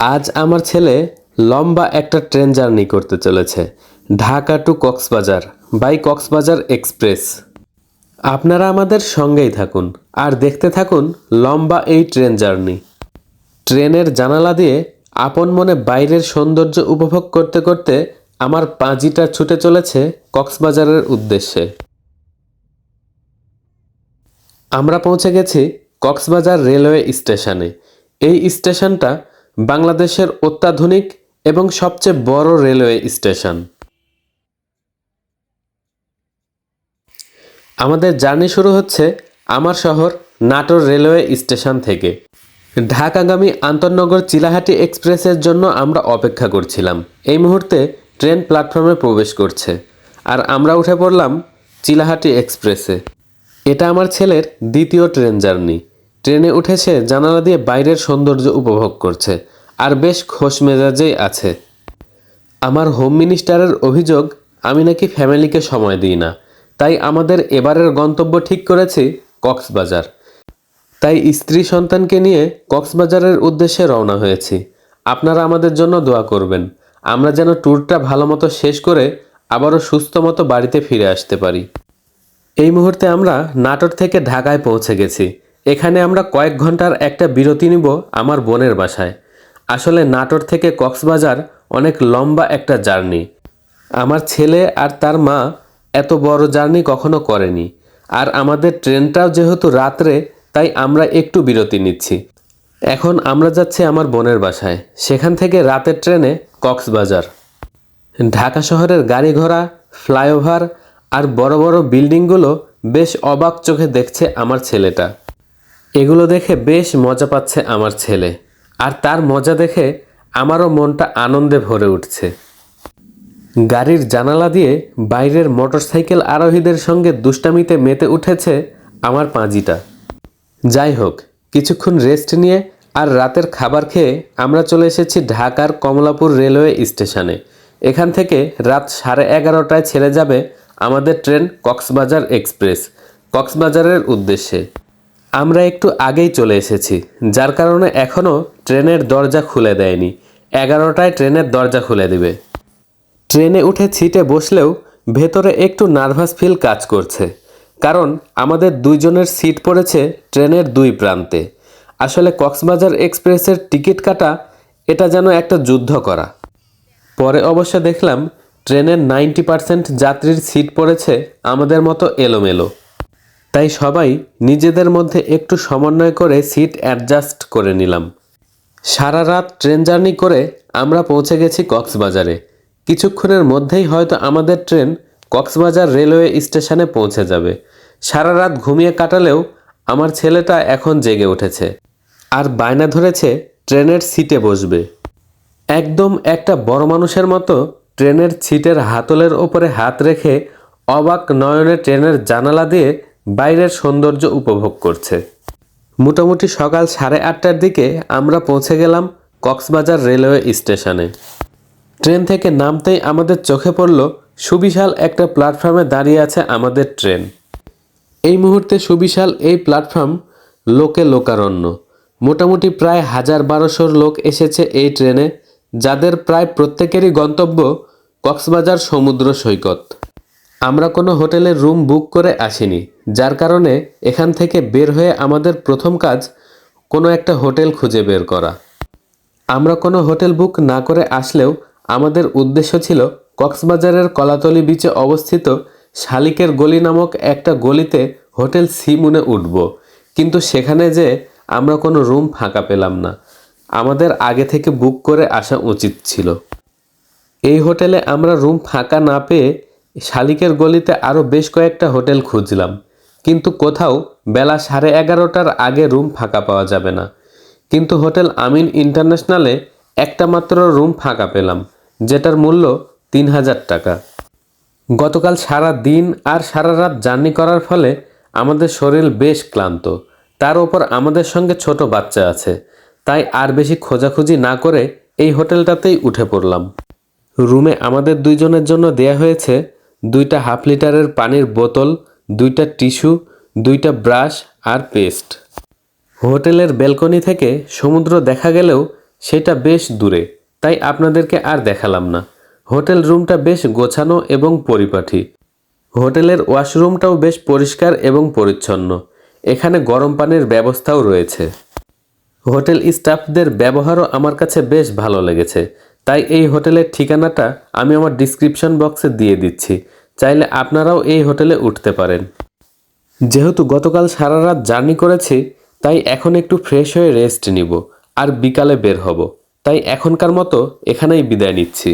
আজ আমার ছেলে লম্বা একটা ট্রেন জার্নি করতে চলেছে। Dhaka to Cox's Bazar by Cox's Bazar express. আপনারা আমাদের সঙ্গেই থাকুন আর দেখতে থাকুন লম্বা এই ট্রেন জার্নি। ট্রেনের জানালা দিয়ে আপন মনে বাইরের সৌন্দর্য উপভোগ করতে করতে আমার পাঁজিটা ছুটে চলেছে কক্সবাজারের উদ্দেশ্যে। আমরা পৌঁছে গেছি কক্সবাজার রেলওয়ে স্টেশনে। এই স্টেশনটা বাংলাদেশের অত্যাধুনিক এবং সবচেয়ে বড় রেলওয়ে স্টেশন। আমাদের জার্নি শুরু হচ্ছে আমার শহর নাটোর রেলওয়ে স্টেশন থেকে। ঢাকাগামী আন্তনগর চিলাহাটি এক্সপ্রেসের জন্য আমরা অপেক্ষা করছিলাম। এই মুহূর্তে ট্রেন প্ল্যাটফর্মে প্রবেশ করছে আর আমরা উঠে পড়লাম চিলাহাটি এক্সপ্রেসে। এটা আমার ছেলের দ্বিতীয় ট্রেন জার্নি। ট্রেনে উঠেছে জানালা দিয়ে বাইরের সৌন্দর্য উপভোগ করছে। আর বেশ খোশ মেজাজেই আছে। আমার হোম মিনিস্টারের অভিযোগ, আমি নাকি ফ্যামিলিকে সময় দিই না। তাই আমাদের এবারের গন্তব্য ঠিক করেছি কক্সবাজার। তাই স্ত্রী সন্তানকে নিয়ে কক্সবাজারের উদ্দেশ্যে রওনা হয়েছি। আপনারা আমাদের জন্য দোয়া করবেন। আমরা যেন ট্যুরটা ভালো মতো শেষ করে আবারও সুস্থ মতো বাড়িতে ফিরে আসতে পারি। এই মুহূর্তে আমরা নাটোর থেকে ঢাকায় পৌঁছে গেছি। এখানে আমরা কয়েক ঘণ্টার একটা বিরতি নিব আমার বোনের বাসায়। আসলে নাটোর থেকে কক্সবাজার অনেক লম্বা একটা জার্নি। আমার ছেলে আর তার মা এত বড় জার্নি কখনো করেনি। আর আমাদের ট্রেনটাও যেহেতু রাত্রে, তাই আমরা একটু বিরতি নিচ্ছি। এখন আমরা যাচ্ছি আমার বোনের বাসায়। সেখান থেকে রাতের ট্রেনে কক্সবাজার। ঢাকা শহরের গাড়ি ঘোড়া ফ্লাইওভার আর বড় বড় বিল্ডিংগুলো বেশ অবাক চোখে দেখছে আমার ছেলেটা। এগুলো দেখে বেশ মজা পাচ্ছে আমার ছেলে। আর তার মজা দেখে আমারও মনটা আনন্দে ভরে উঠছে। গাড়ির জানালা দিয়ে বাইরের মোটরসাইকেল আরোহীদের সঙ্গে দুষ্টামিতে মেতে উঠেছে আমার পাঁজিটা। যাই হোক, কিছুক্ষণ রেস্ট নিয়ে আর রাতের খাবার খেয়ে আমরা চলে এসেছি ঢাকার কমলাপুর রেলওয়ে স্টেশনে। এখান থেকে রাত সাড়ে এগারোটায় ছেড়ে যাবে আমাদের ট্রেন কক্সবাজার এক্সপ্রেস, কক্সবাজারের উদ্দেশ্যে। আমরা একটু আগেই চলে এসেছি, যার কারণে এখনও ট্রেনের দরজা খুলে দেয়নি। এগারোটায় ট্রেনের দরজা খুলে দিবে। ট্রেনে উঠে সিটে বসলেও ভেতরে একটু নার্ভাস ফিল কাজ করছে। কারণ আমাদের দুইজনের সিট পড়েছে ট্রেনের দুই প্রান্তে। আসলে কক্সবাজার এক্সপ্রেসের টিকিট কাটা, এটা যেন একটা যুদ্ধ করা। পরে অবশ্য দেখলাম ট্রেনের নাইনটি পার্সেন্ট যাত্রীর সিট পড়েছে আমাদের মতো এলোমেলো। তাই সবাই নিজেদের মধ্যে একটু সমন্বয় করে সিট অ্যাডজাস্ট করে নিলাম। সারা রাত ট্রেন জার্নি করে আমরা পৌঁছে গেছি কক্সবাজারে। কিছুক্ষণের মধ্যেই হয়তো আমাদের ট্রেন কক্সবাজার রেলওয়ে স্টেশনে পৌঁছে যাবে। সারা রাত ঘুমিয়ে কাটালেও আমার ছেলেটা এখন জেগে উঠেছে আর বায়না ধরেছে ট্রেনের সিটে বসবে। একদম একটা বড় মানুষের মতো ট্রেনের সিটের হাতলের ওপরে হাত রেখে অবাক নয়নে ট্রেনের জানালা দিয়ে বাইরের সৌন্দর্য উপভোগ করছে। মোটামুটি সকাল সাড়ে আটটার দিকে আমরা পৌঁছে গেলাম কক্সবাজার রেলওয়ে স্টেশনে। ট্রেন থেকে নামতেই আমাদের চোখে পড়ল সুবিশাল একটা প্ল্যাটফর্মে দাঁড়িয়ে আছে আমাদের ট্রেন। এই মুহূর্তে সুবিশাল এই প্ল্যাটফর্ম লোকে লোকারণ্য। মোটামুটি প্রায় হাজার বারোশোর লোক এসেছে এই ট্রেনে, যাদের প্রায় প্রত্যেকেরই গন্তব্য কক্সবাজার সমুদ্র সৈকত। আমরা কোনো হোটেলের রুম বুক করে আসিনি, যার কারণে এখান থেকে বের হয়ে আমাদের প্রথম কাজ কোনো একটা হোটেল খুঁজে বের করা। আমরা কোনো হোটেল বুক না করে আসলেও আমাদের উদ্দেশ্য ছিল কক্সবাজারের কলাতলি বিচে অবস্থিত শালিকের গলি নামক একটা গলিতে হোটেল সিমুনে উঠব। কিন্তু সেখানে যে আমরা কোনো রুম ফাঁকা পেলাম না, আমাদের আগে থেকে বুক করে আসা উচিত ছিল। এই হোটেলে আমরা রুম ফাঁকা না পেয়ে শালিকের গলিতে আরও বেশ কয়েকটা হোটেল খুঁজলাম, কিন্তু কোথাও বেলা সাড়ে এগারোটার আগে রুম ফাঁকা পাওয়া যাবে না। কিন্তু হোটেল আমিন ইন্টারন্যাশনালে একটা মাত্র রুম ফাঁকা পেলাম, যেটার মূল্য তিন হাজার টাকা। গতকাল সারা দিন আর সারা রাত জার্নি করার ফলে আমাদের শরীর বেশ ক্লান্ত। তার ওপর আমাদের সঙ্গে ছোট বাচ্চা আছে, তাই আর বেশি খোঁজাখুঁজি না করে এই হোটেলটাতেই উঠে পড়লাম। রুমে আমাদের দুইজনের জন্য দেয়া হয়েছে দুইটা হাফ লিটারের পানির বোতল, দুইটা টিস্যু, দুইটা ব্রাশ আর পেস্ট। হোটেলের ব্যালকনি থেকে সমুদ্র দেখা গেলেও সেটা বেশ দূরে, তাই আপনাদেরকে আর দেখালাম না। হোটেল রুমটা বেশ গোছানো এবং পরিপাটি হোটেলের ওয়াশরুমটাও বেশ পরিষ্কার এবং পরিচ্ছন্ন। এখানে গরম পানির ব্যবস্থাও রয়েছে। হোটেল স্টাফদের ব্যবহারও আমার কাছে বেশ ভালো লেগেছে। তাই এই হোটেলের ঠিকানাটা আমি আমার ডিসক্রিপশন বক্সে দিয়ে দিচ্ছি। চাইলে আপনারাও এই হোটেলে উঠতে পারেন। যেহেতু গতকাল সারা রাত জার্নি করেছি, তাই এখন একটু ফ্রেশ হয়ে রেস্ট নিব, আর বিকালে বের হব। তাই এখনকার মতো এখানেই বিদায় নিচ্ছি।